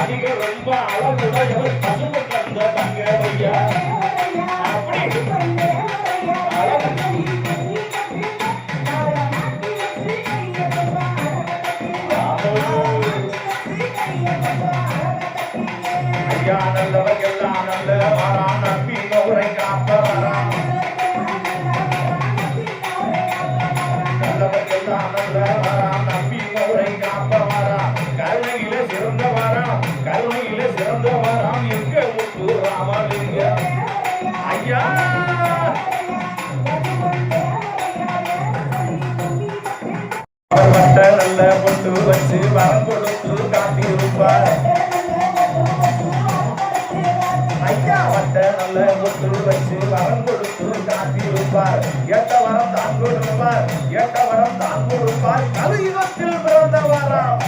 அதிக ரொம்ப அளவுடையவர் பசுமை ஐயா நல்லவர் எல்லாம் நல்ல வரான் நம்பி கௌரை காப்ப வரான் எல்லாம் நல்ல வரான் நம்பி கௌரை காப்ப வரான் கருணையில சிறந்த வரான் கருணையில சிறந்த வரான் எங்க முத்து ராமலிங்க ஐயா. நல்ல பொட்டு வச்சு வரம் கொடுத்து காட்டியிருப்பார் காத்து வச்சு வரம் கொடுத்து காத்திருப்பார் எட்ட வரம் தான் கொடுப்பார் எட்ட வரம் தான் கொடுப்பார். கலியுகத்தில் பிறந்த வரம்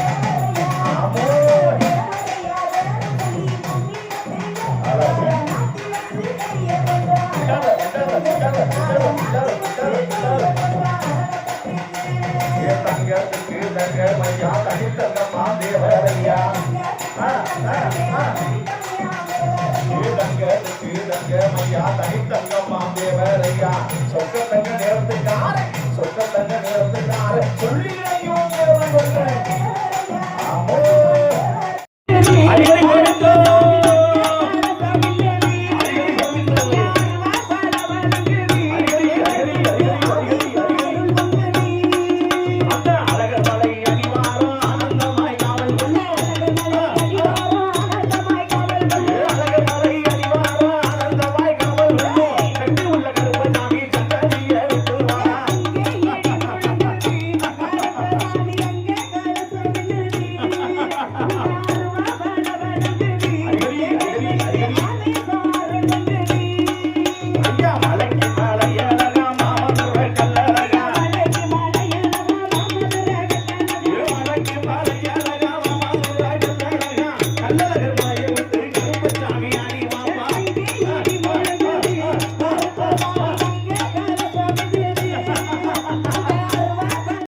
தங்கத்துக்கு தங்க மையா தனி தங்கம்மா தேவரையா ஆ ஆ ஆ. தங்க தங்க மையா தனித்தங்க மாம் தேவரையா சொக்க தங்க நேரத்துக்காரன்